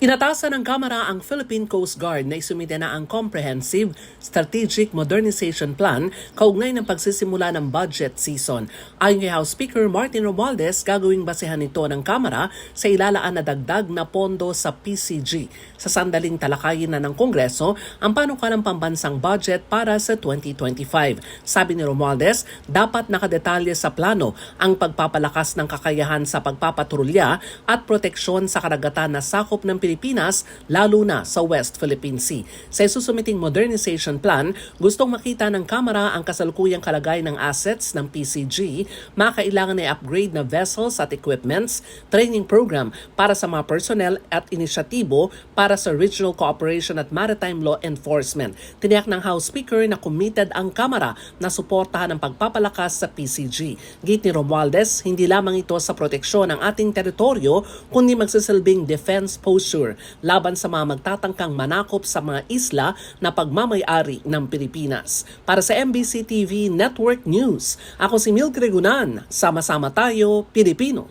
Inatasan ng Kamara ang Philippine Coast Guard na isumite na ang Comprehensive Strategic Modernization Plan kaugnay ng pagsisimula ng budget season. Ayon kay House Speaker Martin Romualdez, gagawing basehan ito ng Kamara sa ilalaan na dagdag na pondo sa PCG. Sa sandaling talakayin na ng Kongreso ang panukalang pambansang budget para sa 2025. Sabi ni Romualdez, dapat nakadetalye sa plano ang pagpapalakas ng kakayahan sa pagpapatrolya at proteksyon sa karagatan na sakop ng Pilipinas, lalo na sa West Philippine Sea. Sa isusumiting modernization plan, gustong makita ng Kamara ang kasalukuyang kalagay ng assets ng PCG, makailangan na upgrade na vessels at equipments, training program para sa mga personnel at inisyatibo para sa regional cooperation at maritime law enforcement. Tiniyak ng House Speaker na committed ang Kamara na suportahan ang pagpapalakas sa PCG. Git ni Romualdez, hindi lamang ito sa proteksyon ng ating teritoryo, kundi magsisilbing defense posture laban sa mga magtatangkang manakop sa mga isla na pagmamayari ng Pilipinas. Para sa MBC TV Network News, ako si Mil Gregunan. Sama-sama tayo, Pilipino.